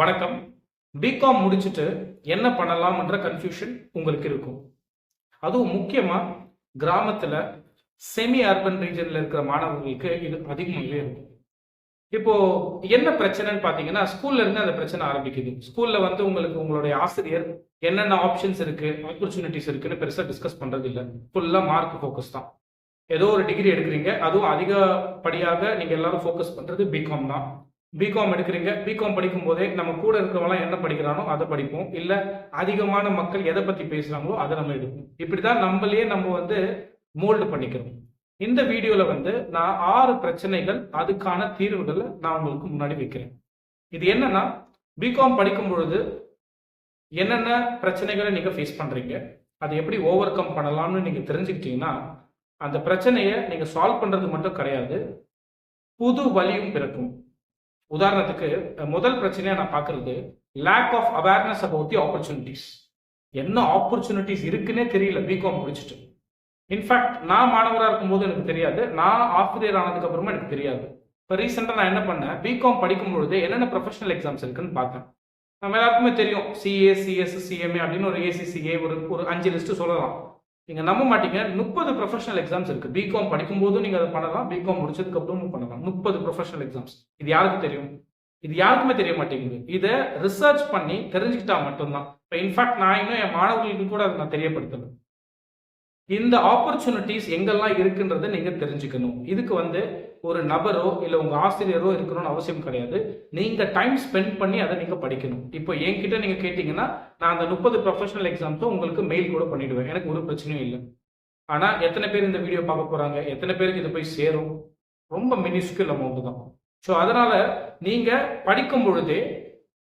வணக்கம். பிகாம் முடிச்சுட்டு என்ன பண்ணலாம்ன்ற கன்ஃபியூஷன் உங்களுக்கு இருக்கும். அதுவும் முக்கியமாக கிராமத்தில் செமி அர்பன் ரீஜனில் இருக்கிற மாணவர்களுக்கு இது அதிகமாகவே இருக்கும். இப்போ என்ன பிரச்சனைன்னு பார்த்தீங்கன்னா ஸ்கூல்ல இருந்து அந்த பிரச்சனை ஆரம்பிக்குது. ஸ்கூல்ல வந்து உங்களுக்கு உங்களுடைய ஆசிரியர் என்னென்ன ஆப்ஷன்ஸ் இருக்கு ஆப்பர்ச்சுனிட்டிஸ் இருக்குன்னு பெருசாக டிஸ்கஸ் பண்றது இல்லை ஃபுல்லாக மார்க் ஃபோக்கஸ் தான். ஏதோ ஒரு டிகிரி எடுக்கிறீங்க அதுவும் அதிகப்படியாக நீங்கள் எல்லாரும் ஃபோக்கஸ் பண்ணுறது பிகாம் தான். பிகாம் எடுக்கிறீங்க. பிகாம் படிக்கும் போதே நம்ம கூட இருக்கிறவங்களாம் என்ன படிக்கிறானோ அதை படிப்போம். இல்லை அதிகமான மக்கள் எதை பற்றி பேசுகிறாங்களோ அதை நம்ம எடுப்போம். இப்படி தான் நம்மளையே நம்ம வந்து மோல்டு பண்ணிக்கிறோம். இந்த வீடியோவில் வந்து நான் ஆறு பிரச்சனைகள் அதுக்கான தீர்வுகளை நான் உங்களுக்கு முன்னாடி வைக்கிறேன். இது என்னன்னா பிகாம் படிக்கும் பொழுது என்னென்ன பிரச்சனைகளை நீங்கள் ஃபேஸ் பண்ணுறீங்க அதை எப்படி ஓவர் கம் பண்ணலாம்னு நீங்கள் தெரிஞ்சுக்கிட்டீங்கன்னா அந்த பிரச்சனையை நீங்கள் சால்வ் பண்ணுறது மட்டும் கிடையாது. புது வழியும் பிறக்கும். உதாரணத்துக்கு முதல் பிரச்சனையா நான் பார்க்கிறது lack of awareness about the opportunities என்ன ஆப்பர்ச்சுனிட்டிஸ் இருக்குன்னே தெரியல. பிகாம் முடிச்சுட்டு. இன்ஃபேக்ட் நான் மாணவராக இருக்கும்போது எனக்கு தெரியாது. நான் ஆசிரியர் ஆனதுக்கு அப்புறமா எனக்கு தெரியாது. இப்போ ரீசெண்டாக நான் என்ன பண்ணேன்? பிகாம் படிக்கும்பொழுது என்னென்ன ப்ரொஃபஷனல் எக்ஸாம்ஸ் இருக்குன்னு பார்த்தேன். நம்ம எல்லாருக்குமே தெரியும். சிஏ சிஎஸ் சிஎம்ஏ அப்படின்னு ஒரு ஏசிசிஏ ஒரு ஒரு அஞ்சு லிஸ்ட்டு சொல்லலாம். நீங்கள் நம்ப மாட்டீங்க. முப்பது ப்ரொஃபஷனல் எக்ஸாம்ஸ் இருக்கு. பிகாம் படிக்கும்போதும் நீங்க அதை பண்ணலாம். பிகாம் முடிச்சதுக்கு அப்புறமும் பண்ணலாம். முப்பது ப்ரொஃபஷனல் எக்ஸாம்ஸ் இது யாருக்கு தெரியும்? இது யாருக்குமே தெரிய மாட்டேங்குது. இதை ரிசர்ச் பண்ணி தெரிஞ்சுக்கிட்டா மட்டும்தான். இப்போ இன்ஃபேக்ட் நான் இன்னும் என் மாணவர்களுக்கு கூட அதை நான் தெரியப்படுத்தல. இந்த ஆப்பர்ச்சுனிட்டிஸ் எங்கெல்லாம் இருக்குன்றதை நீங்க தெரிஞ்சுக்கணும். இதுக்கு வந்து ஒரு நபரோ இல்லை உங்கள் ஆசிரியரோ இருக்கணும்னு அவசியம் கிடையாது. நீங்கள் டைம் ஸ்பெண்ட் பண்ணி அதை நீங்கள் படிக்கணும். இப்போ என்கிட்ட நீங்கள் கேட்டிங்கன்னா நான் அந்த முப்பது ப்ரொஃபஷனல் எக்ஸாம்ஸும் உங்களுக்கு மெயில் கூட பண்ணிவிடுவேன் எனக்கு ஒரு பிரச்சனையும் இல்லை. ஆனால் எத்தனை பேர் இந்த வீடியோ பார்க்க போகிறாங்க எத்தனை பேருக்கு இது போய் சேரும்? ரொம்ப மினிஸ்குல் அமௌண்ட் தான். ஸோ அதனால் நீங்கள் படிக்கும் பொழுதே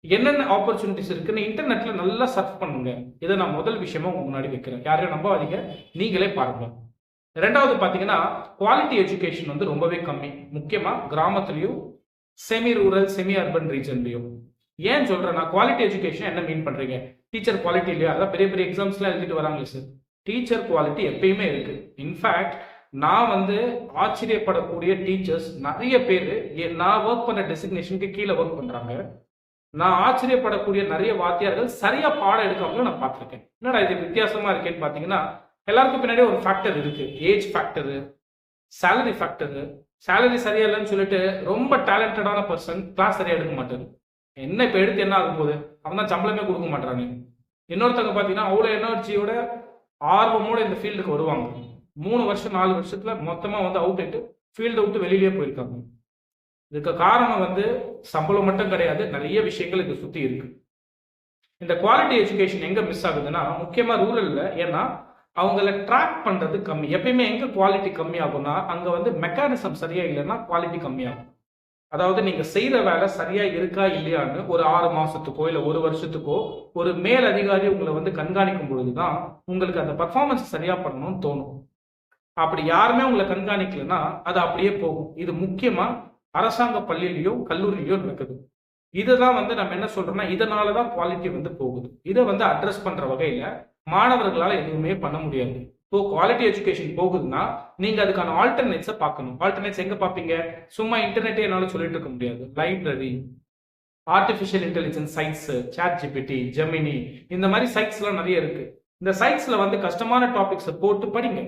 என்னென்ன ஆப்பர்ச்சுனிட்டிஸ் இருக்குன்னு இன்டர்நெட்டில் நல்லா சர்ச் பண்ணுங்க. இதை நான் முதல் விஷயமா உங்க முன்னாடி வைக்கிறேன். யாரையும் நம்பாதீங்க. நீங்களே பாருங்கள் ரெண்டாவது பார்த்தீங்கன்னா குவாலிட்டி எஜுகேஷன் வந்து ரொம்பவே கம்மி. முக்கியமாக கிராமத்துலேயும் செமி ரூரல் செமி அர்பன் ரீஜன்லையும் ஏன் சொல்கிறேன்னா குவாலிட்டி எஜுகேஷன் என்ன மீன் பண்ணுறீங்க டீச்சர் குவாலிட்டி இல்லையா? அதான் பெரிய பெரிய எக்ஸாம்ஸ்லாம் எழுதிட்டு வராங்களே சார் டீச்சர் குவாலிட்டி எப்பயுமே இருக்கு. இன்ஃபேக்ட் நான் வந்து ஆச்சரியப்படக்கூடிய டீச்சர்ஸ் நிறைய பேர் நான் ஒர்க் பண்ண டெசிக்னேஷனுக்கு கீழே ஒர்க் பண்ணுறாங்க நான் ஆச்சரியப்படக்கூடிய நிறைய வாத்தியார்கள் சரியாக பாடம் எடுக்காமலும் நான் பார்த்துருக்கேன். என்னடா இது வித்தியாசமாக இருக்கேன்னு பார்த்தீங்கன்னா எல்லாருக்கும் பின்னாடி ஒரு ஃபேக்டர் இருக்கு. Age factor salary factor salary சரியா இல்லைன்னு சொல்லிட்டு ரொம்ப டேலண்டடான பர்சன் கிளாஸ் சரியா எடுக்க மாட்டாரு. என்ன இப்போ எடுத்து என்ன ஆகும் போது அவன் தான் சம்பளமே கொடுக்க மாட்டாங்க இன்னொருத்தவங்க பார்த்தீங்கன்னா அவ்வளோ எனர்ஜியோட ஆர்வமோட இந்த ஃபீல்டுக்கு வருவாங்க. மூணு வருஷம் நாலு வருஷத்துல மொத்தமாக வந்து அவுட் ஆயிட்டு ஃபீல்டை விட்டு வெளியிலேயே போயிருக்காங்க. இதுக்கு காரணம் வந்து சம்பளம் மட்டும் கிடையாது நிறைய விஷயங்கள் இதை சுற்றி இருக்கு. இந்த குவாலிட்டி எஜுகேஷன் எங்கே மிஸ் ஆகுதுன்னா முக்கியமாக ரூரலில் ஏன்னா அவங்கள ட்ராக் பண்ணுறது கம்மி. எப்பயுமே எங்கே குவாலிட்டி கம்மி ஆகும்னா வந்து மெக்கானிசம் சரியாக இல்லைன்னா குவாலிட்டி கம்மியாகும். அதாவது நீங்கள் செய்கிற வேலை சரியாக இருக்கா இல்லையான்னு ஒரு ஆறு மாதத்துக்கோ இல்லை ஒரு வருஷத்துக்கோ ஒரு மேல் அதிகாரி உங்களை வந்து கண்காணிக்கும் பொழுது தான் உங்களுக்கு அந்த பர்ஃபார்மன்ஸ் சரியாக பண்ணணும்னு தோணும். அப்படி யாருமே உங்களை கண்காணிக்கலன்னா அது அப்படியே போகும். இது முக்கியமாக அரசாங்க பள்ளியிலையோ கல்லூரியிலையோ நடக்குது. இதுதான் வந்து நம்ம என்ன சொல்றோம்னா இதனால தான் குவாலிட்டி வந்து போகுது. இதை வந்து அட்ரஸ் பண்ற வகையில மாணவர்களால் எதுவுமே பண்ண முடியாது. இப்போ குவாலிட்டி எஜுகேஷன் போகுதுன்னா நீங்க அதுக்கான ஆல்டர்னேட்ஸை பார்க்கணும். ஆல்டர்னேட்ஸ் எங்க பார்ப்பீங்க? சும்மா இன்டர்நெட்டே என்னால சொல்லிட்டு இருக்க முடியாது. Library artificial intelligence sites chat GPT Gemini இந்த மாதிரி சைட்ஸ்லாம் நிறைய இருக்கு. இந்த சைட்ஸ்ல வந்து கஷ்டமான டாபிக்ஸை போட்டு படிங்க.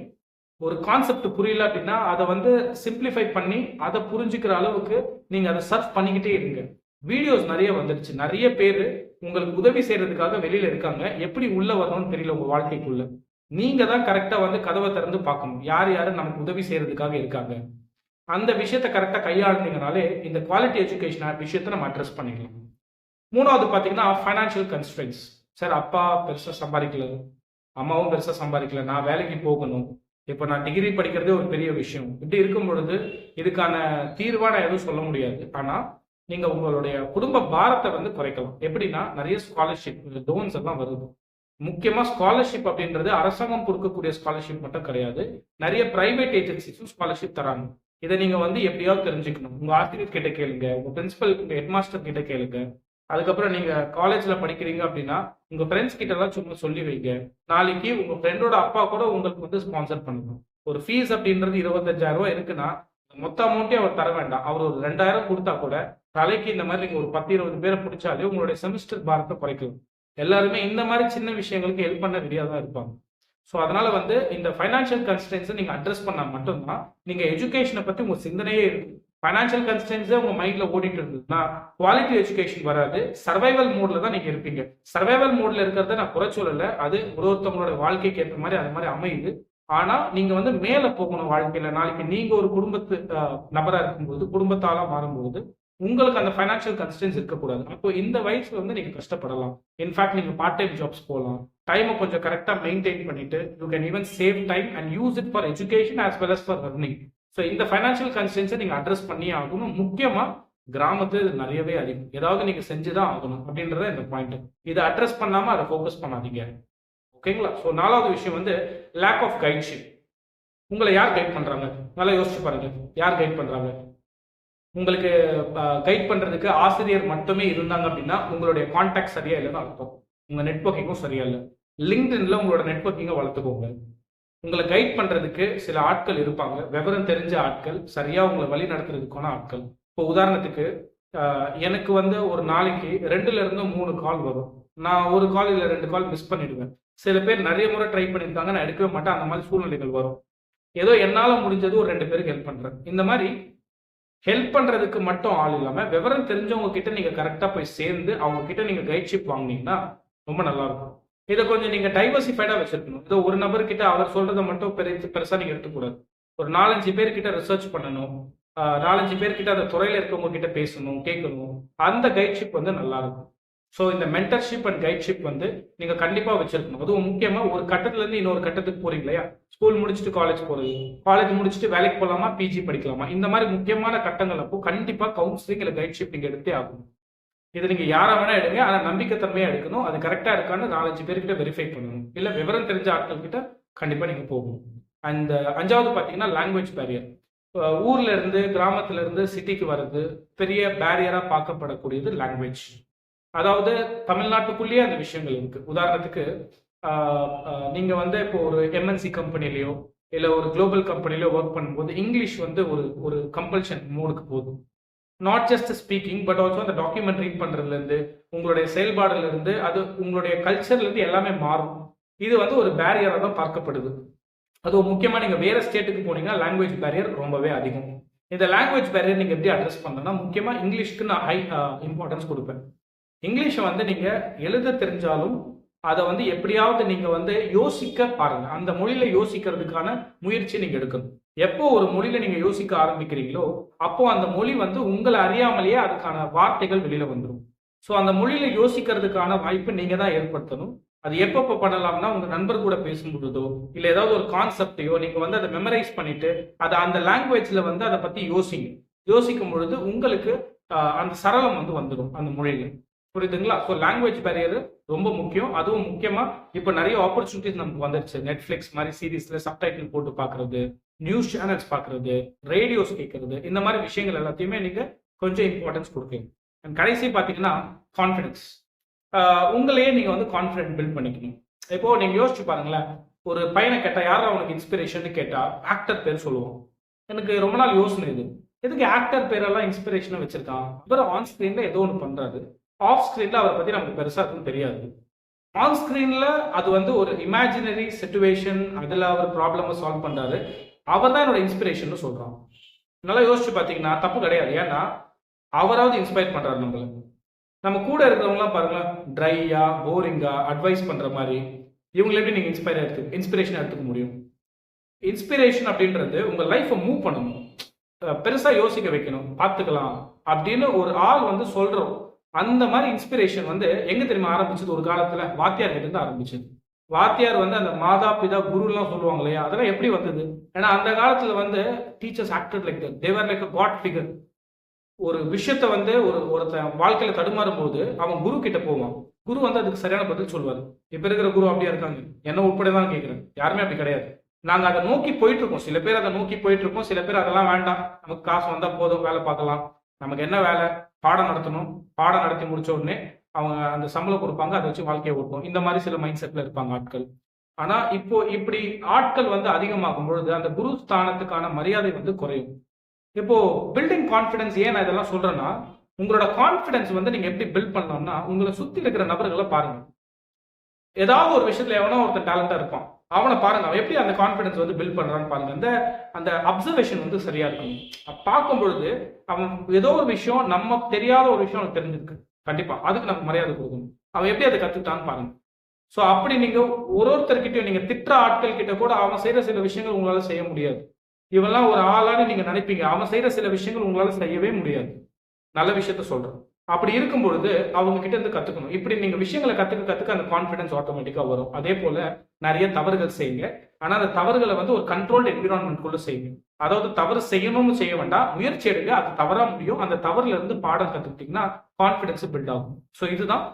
ஒரு கான்செப்ட் புரியல அப்படின்னா அதை வந்து சிம்பிளிஃபை பண்ணி அதை புரிஞ்சுக்கிற அளவுக்கு நீங்க அதை சர்ச் பண்ணிக்கிட்டே இருங்க. வீடியோஸ் நிறைய வந்துடுச்சு. நிறைய பேர் உங்களுக்கு உதவி செய்யறதுக்காக வெளியில இருக்காங்க. எப்படி உள்ள வரணும்னு தெரியல உங்க வாழ்க்கைக்குள்ள. நீங்க தான் கரெக்டா வந்து கதவை திறந்து பார்க்கணும். யார் யாரு நமக்கு உதவி செய்யறதுக்காக இருக்காங்க? அந்த விஷயத்த கரெக்டா கையாளுனீங்கனாலே இந்த குவாலிட்டி எஜுகேஷன் விஷயத்த நம்ம அட்ரஸ் பண்ணிடலாம் மூணாவது பாத்தீங்கன்னா ஃபைனான்சியல் கன்ஸ்ட்ரென்ஸ் சார் அப்பா பெருசா சம்பாதிக்கல. அம்மாவும் பெருசா சம்பாதிக்கல. நான் வேலைக்கு போகணும். இப்போ நான் டிகிரி படிக்கிறதே ஒரு பெரிய விஷயம். இப்படி இருக்கும் பொழுது இதுக்கான தீர்வாக நான் எதுவும் சொல்ல முடியாது. ஆனால் நீங்க உங்களுடைய குடும்ப பாரத்தை வந்து குறைக்கலாம். எப்படின்னா நிறைய ஸ்காலர்ஷிப் லோன்ஸ் எல்லாம் வருது. முக்கியமா ஸ்காலர்ஷிப் அப்படின்றது அரசாங்கம் கொடுக்கக்கூடிய ஸ்காலர்ஷிப் மட்டும் கிடையாது. நிறைய பிரைவேட் ஏஜென்சிஸும் ஸ்காலர்ஷிப் தராங்க. இதை நீங்க வந்து எப்படியாவது தெரிஞ்சுக்கணும். உங்க ஆசிரியர் கிட்ட கேளுங்க. உங்க பிரின்சிபல் ஹெட் ஹெட்மாஸ்டர் கிட்ட கேளுங்க. அதுக்கப்புறம் நீங்க காலேஜ்ல படிக்கிறீங்க அப்படின்னா உங்க ஃப்ரெண்ட்ஸ் கிட்ட எல்லாம் சும்மா சொல்லி வைங்க. நாளைக்கு உங்க ஃப்ரெண்டோட அப்பா கூட உங்களுக்கு வந்து ஸ்பான்சர் பண்ணணும். ஒரு ஃபீஸ் அப்படின்றது இருபத்தஞ்சாயிரம் ரூபாய் இருக்குன்னா மொத்த அமௌண்ட்டே அவர் தர வேண்டாம். அவர் ஒரு ரெண்டாயிரம் கொடுத்தா கூட தலைக்கு இந்த மாதிரி நீங்கள் ஒரு பத்து இருபது பேரை பிடிச்சாலே உங்களுடைய செமிஸ்டர் பாரத்தை குறைக்கலாம் எல்லாருமே இந்த மாதிரி சின்ன விஷயங்களுக்கு ஹெல்ப் பண்ண ரெடியாக தான் இருப்பாங்க. ஸோ அதனால வந்து இந்த ஃபைனான்ஷியல் கன்ஸ்டன்ஸை நீங்கள் அட்ரஸ் பண்ணால் மட்டும்தான் நீங்கள் எஜுகேஷனை பற்றி உங்கள் சிந்தனையே இருக்கும் ஃபைனான்ஷியல் கன்ஸ்டன்ஸே உங்கள் மைண்டில் ஓடிட்டு இருந்ததுன்னா குவாலிட்டி எஜுகேஷன் வராது. சர்வைவல் மோடில் தான் நீங்கள் இருப்பீங்க. சர்வைவல் மோடில் இருக்கிறத நான் குறை சொல்லலை. அது ஒரு ஒருத்தவங்களோட வாழ்க்கைக்கு ஏற்ற மாதிரி அது மாதிரி அமையுது. ஆனால் நீங்கள் வந்து மேலே போகணும் வாழ்க்கையில். நாளைக்கு நீங்கள் ஒரு குடும்பத்து நபராக இருக்கும்போது குடும்பத்தாலாக மாறும்போது உங்களுக்கு அந்த ஃபைனான்ஷியல் கன்ஸ்டன்ஸ் இருக்கக்கூடாது. அப்போ இந்த வயசுல வந்து நீங்க கஷ்டப்படலாம். இன்ஃபேக்ட் நீங்க பார்ட் டைம் ஜாப்ஸ் போகலாம் டைமை கொஞ்சம் கரெக்டா மெயின்டைன் பண்ணிட்டு you can even save time and use it for education as well as for learning so இந்த ஃபைனான்ஷியல் கன்ஸ்டன்ஸை நீங்க அட்ரஸ் பண்ணி ஆகணும். முக்கியமா கிராமத்தில் இது நிறையவே அதிகம். ஏதாவது நீங்க செஞ்சுதான் ஆகணும் அப்படின்றத இந்த பாயிண்ட் இதை அட்ரஸ் பண்ணாம அதை ஃபோக்கஸ் பண்ணாதீங்க. ஓகேங்களா? ஸோ நாலாவது விஷயம் வந்து லேக் ஆஃப் கைட்ஷிப் உங்களை யார் கைட் பண்றாங்க? நல்லா யோசிச்சு பாருங்க. யார் கைட் பண்றாங்க? உங்களுக்கு கைட் பண்ணுறதுக்கு ஆசிரியர் மட்டுமே இருந்தாங்க அப்படின்னா உங்களுடைய கான்டாக்ட் சரியா இல்லைன்னு அர்த்தம். உங்கள் நெட்ஒர்க்கிங்கும் சரியா இல்லை. லிங்க்டின்ல உங்களோட நெட்ஒர்க்கிங்கை வளர்த்துக்கோங்க. உங்களை கைட் பண்ணுறதுக்கு சில ஆட்கள் இருப்பாங்க. விவரம் தெரிஞ்ச ஆட்கள் சரியாக உங்களை வழி நடத்துறதுக்கான ஆட்கள். இப்போ உதாரணத்துக்கு எனக்கு வந்து ஒரு நாளைக்கு ரெண்டுலேருந்து மூணு கால் வரும். நான் ஒரு கால் இல்லை ரெண்டு கால் மிஸ் பண்ணிடுவேன். சில பேர் நிறைய முறை ட்ரை பண்ணியிருக்காங்க நான் எடுக்கவே மாட்டேன். அந்த மாதிரி சூழ்நிலைகள் வரும். ஏதோ என்னால் முடிஞ்சது ஒரு ரெண்டு பேருக்கு ஹெல்ப் பண்ணுறேன் இந்த மாதிரி ஹெல்ப் பண்றதுக்கு மட்டும் ஆள் இல்லாம விவரம் தெரிஞ்சவங்க கிட்ட நீங்க கரெக்டா போய் சேர்ந்து அவங்க கிட்ட நீங்க கைட்ஷிப் வாங்குனீங்கன்னா ரொம்ப நல்லா இருக்கும். இதை கொஞ்சம் நீங்க டைவர்சிஃபைடா வச்சிருக்கணும். இதோ ஒரு நபர் கிட்ட அவர் சொல்றதை மட்டும் பெரிய பெருசா நீங்க எடுத்துக்கூடாது. ஒரு நாலஞ்சு பேர்கிட்ட ரிசர்ச் பண்ணணும். நாலஞ்சு பேர்கிட்ட அந்த துறையில இருக்கவங்க கிட்ட பேசணும் கேட்கணும். அந்த கைட்ஷிப் வந்து நல்லா இருக்கும். ஸோ இந்த மென்டர்ஷிப் அண்ட் கைட்ஷிப் வந்து நீங்க கண்டிப்பா வச்சிருக்கணும். அதுவும் முக்கியமா ஒரு கட்டத்துல இருந்து இன்னொரு கட்டத்துக்கு போறீங்க இல்லையா? ஸ்கூல் முடிச்சுட்டு காலேஜ் போறது காலேஜ் முடிச்சுட்டு வேலைக்கு போகலாமா பிஜி படிக்கலாமா? இந்த மாதிரி முக்கியமான கட்டங்கள் அப்போ கண்டிப்பா கவுன்சிலிங் இல்லை கைட்ஷிப் நீங்க எடுத்தே ஆகணும். இது நீங்க யாரை வேணா எடுங்க ஆனா நம்பிக்கைத்தன்மையா எடுக்கணும். அது கரெக்டா இருக்கான்னு நாலஞ்சு பேர்கிட்ட வெரிஃபை பண்ணணும். இல்ல விவரம் தெரிஞ்ச ஆட்கள் கிட்ட கண்டிப்பா நீங்க போகணும். அந்த அஞ்சாவது பாத்தீங்கன்னா லாங்குவேஜ் பேரியர் ஊர்ல இருந்து கிராமத்துல இருந்து சிட்டிக்கு வர்றது பெரிய பேரியரா பார்க்கப்படக்கூடியது லாங்குவேஜ் அதாவது தமிழ்நாட்டுக்குள்ளேயே அந்த விஷயங்கள் இருக்கு. உதாரணத்துக்கு நீங்க வந்து இப்போ ஒரு எம்என்சி கம்பெனிலயோ இல்ல ஒரு குளோபல் கம்பெனிலயோ ஒர்க் பண்ணும்போது இங்கிலீஷ் வந்து ஒரு ஒரு கம்பல்ஷன் மோடுக்கு போதும். Not just speaking but also அந்த டாக்குமெண்ட் ரீட் பண்றதுல இருந்து உங்களுடைய செயல்பாடுல இருந்து அது உங்களுடைய கல்ச்சர்ல இருந்து எல்லாமே மாறும். இது வந்து ஒரு பேரியரா தான் பார்க்கப்படுது. அதுவும் முக்கியமா நீங்க வேற ஸ்டேட்டுக்கு போனீங்கன்னா லாங்குவேஜ் பேரியர் ரொம்பவே அதிகம். இந்த லாங்குவேஜ் பேரியர் நீங்க எப்படி அட்ரஸ் பண்ணணும்னா முக்கியமா இங்கிலீஷ்க்கு நான் ஹை இம்பார்ட்டன்ஸ் கொடுப்பேன். இங்கிலீஷை வந்து நீங்கள் எழுத தெரிஞ்சாலும் அதை வந்து எப்படியாவது நீங்கள் வந்து யோசிக்க பாருங்கள் அந்த மொழியில் யோசிக்கிறதுக்கான முயற்சி நீங்கள் எடுக்கணும். எப்போ ஒரு மொழியில் நீங்கள் யோசிக்க ஆரம்பிக்கிறீங்களோ அப்போ அந்த மொழி வந்து உங்களை அறியாமலேயே அதுக்கான வார்த்தைகள் வெளியில் வந்துடும் ஸோ அந்த மொழியில் யோசிக்கிறதுக்கான வாய்ப்பு நீங்கள் தான் ஏற்படுத்தணும். அது எப்பப்போ பண்ணலாம்னா உங்கள் நண்பர் கூட பேசும் பொழுதோ ஏதாவது ஒரு கான்செப்டையோ நீங்கள் வந்து அதை மெமரைஸ் பண்ணிட்டு அதை அந்த லாங்குவேஜில் வந்து அதை பற்றி யோசிங்க. யோசிக்கும் பொழுது உங்களுக்கு அந்த சரளம் வந்து வந்துடும் அந்த மொழியில. புரியுதுங்களா? ஸோ லாங்குவேஜ் பேரியர் ரொம்ப முக்கியம். அதுவும் முக்கியமா இப்போ நிறைய ஆப்பர்ச்சுனிட்டிஸ் நமக்கு வந்துருச்சு. நெட்ஃபிளிக்ஸ் மாதிரி சீரீஸ்ல சப்டைட்டில் போட்டு பாக்குறது நியூஸ் சேனல்ஸ் பாக்குறது ரேடியோஸ் கேட்கறது இந்த மாதிரி விஷயங்கள் எல்லாத்தையுமே நீங்க கொஞ்சம் இம்பார்ட்டன்ஸ் கொடுக்குறீங்க அண்ட் கடைசி பார்த்தீங்கன்னா கான்ஃபிடன்ஸ் உங்களையே நீங்க வந்து கான்ஃபிடென்ட் பில்ட் பண்ணிக்கணும். இப்போ நீங்க யோசிச்சு பாருங்களேன். ஒரு பையனை கேட்டா யாரும் அவனுக்கு இன்ஸ்பிரேஷன் கேட்டா ஆக்டர் பேர் சொல்லுவோம். எனக்கு ரொம்ப நாள் யோசனை இது. எதுக்கு ஆக்டர் பேரெல்லாம் இன்ஸ்பிரேஷனா வச்சிருக்கான்? அப்புறம் ஆன் ஸ்கிரீன்ல ஏதோ ஒன்று பண்றாரு. ஆஃப் ஸ்கிரீன்ல அவரை பத்தி நமக்கு பெருசா எதுவும் தெரியாது. ஆன் ஸ்கிரீன்ல அது வந்து ஒரு இமேஜினரி சுச்சுவேஷன் அதுல அவர் ப்ராப்ளமை சால்வ் பண்றாரு. அவர் தான் என்னோட இன்ஸ்பிரேஷன் சொல்கிறான் நல்லா யோசிச்சு பாத்தீங்கன்னா தப்பு கிடையாது. ஏன்னா அவராவது இன்ஸ்பயர் பண்றாரு நம்மள. நம்ம கூட இருக்கிறவங்களாம் பாருங்களேன் ட்ரையா போரிங்கா அட்வைஸ் பண்ற மாதிரி இவங்களை எப்படி நீங்க இன்ஸ்பயர் எடுத்து இன்ஸ்பிரேஷன் எடுத்துக்க முடியும்? இன்ஸ்பிரேஷன் அப்படின்றது உங்க லைஃப்பை மூவ் பண்ணணும். பெருசாக பெருசா யோசிக்க வைக்கணும். பார்த்துக்கலாம். அப்படின்னு ஒரு ஆள் வந்து சொல்றோம். அந்த மாதிரி இன்ஸ்பிரேஷன் வந்து எங்க தெரியுமா ஆரம்பிச்சது? ஒரு காலத்துல வாத்தியார் கிட்ட இருந்து ஆரம்பிச்சது. வாத்தியார் வந்து அந்த மாதா பிதா குருலாம் சொல்லுவாங்க இல்லையா? அதெல்லாம் எப்படி வந்தது? ஏன்னா அந்த காலத்துல வந்து teachers actor like they were like god figure ஒரு விஷயத்த வந்து ஒரு ஒருத்தன் வாழ்க்கையில தடுமாறும் போது அவன் குரு கிட்ட போவான். குரு வந்து அதுக்கு சரியான பதில் சொல்லுவார் இப்ப இருக்கிற குரு அப்படியா இருக்காங்க? என்ன உட்பட தான் கேட்கிறேன் யாருமே அப்படி கிடையாது. நாங்க அதை நோக்கி போயிட்டு இருக்கோம் சில பேர் அதை நோக்கி போயிட்டு இருக்கோம் சில பேர் அதெல்லாம் வேண்டாம். நமக்கு காசு வந்தா போதும். வேலை பார்க்கலாம். நமக்கு என்ன வேலை? பாடம் நடத்தணும். பாடம் நடத்தி முடிச்ச உடனே அவங்க அந்த சம்பளம் கொடுப்பாங்க அதை வச்சு வாழ்க்கையை ஓட்டும் இந்த மாதிரி சில மைண்ட் செட்ல இருப்பாங்க ஆட்கள். ஆனா இப்போ இப்படி ஆட்கள் வந்து அதிகமாகும் பொழுது அந்த குரு ஸ்தானத்துக்கான மரியாதை வந்து குறையும். இப்போ பில்டிங் கான்ஃபிடன்ஸ் ஏன் நான் இதெல்லாம் சொல்றேன்னா உங்களோட கான்ஃபிடன்ஸ் வந்து நீங்க எப்படி பில்ட் பண்ணலாம்னா உங்களை சுத்தி இருக்கிற நபர்களை பாருங்க. ஏதாவது ஒரு விஷயத்துல எவனோ ஒருத்தன் டேலண்டா இருப்பான். அவனை பாருங்க அவன் எப்படி அந்த கான்ஃபிடன்ஸ் வந்து பில்ட் பண்றான்னு பாருங்க. அந்த அந்த அப்சர்வேஷன் வந்து சரியா இருக்கணும். பார்க்கும் பொழுது அவன் ஏதோ ஒரு விஷயம் நம்ம தெரியாத ஒரு விஷயம் அவனுக்கு தெரிஞ்சிருக்கு. கண்டிப்பா அதுக்கு நம்ம மரியாதை கொடுக்கணும். அவன் எப்படி அதை கத்துக்கிட்டான்னு பாருங்க. ஸோ அப்படி நீங்க ஒரு ஒருத்தர்கிட்டயும் நீங்க திட்டுற ஆட்கள் கிட்ட கூட அவன் செய்யற சில விஷயங்கள் உங்களால செய்ய முடியாது. இவெல்லாம் ஒரு ஆளான்னு நீங்க நினைப்பீங்க. அவன் செய்யற சில விஷயங்கள் உங்களால செய்யவே முடியாது. நல்ல விஷயத்த சொல்றேன். அப்படி இருக்கும் பொழுது அவங்க கிட்ட இருந்து கத்துக்கணும். இப்படி நீங்க விஷயங்களை கத்துக்க கத்துக்க அந்த கான்ஃபிடன்ஸ் ஆட்டோமேட்டிக்கா வரும். அதே போல நிறைய தவறுகள் செய்யுங்க. ஆனா அந்த தவறுகளை வந்து ஒரு கண்ட்ரோல்டு என்விரான்மெண்ட் குள்ள செய்யுங்க. அதாவது தவறு செய்யணும்னு செய்ய வேண்டாம். முயற்சி எடுங்க. அது தவறா முடியும். அந்த தவறுல இருந்து பாடம் கத்துக்கிட்டீங்கன்னா கான்பிடன்ஸ் பில்ட் ஆகும். ஸோ இதுதான்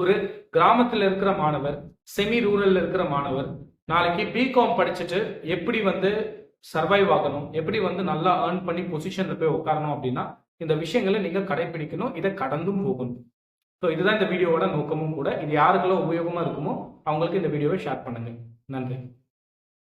ஒரு கிராமத்துல இருக்கிற மாணவர் செமி ரூரல்ல இருக்கிற மாணவர் நாளைக்கு பிகாம் படிச்சுட்டு எப்படி வந்து சர்வைவ் ஆகணும் எப்படி வந்து நல்லா ஏர்ன் பண்ணி பொசிஷன்ல போய் உட்காரணும் அப்படின்னா இந்த விஷயங்களை நீங்க கடைபிடிக்கணும் இதை கடந்தும் போகணும். ஸோ இதுதான் இந்த வீடியோவோட நோக்கமும் கூட. இது யாருக்கெல்லாம் உபயோகமா இருக்குமோ அவங்களுக்கு இந்த வீடியோவை ஷேர் பண்ணுங்க. நன்றி.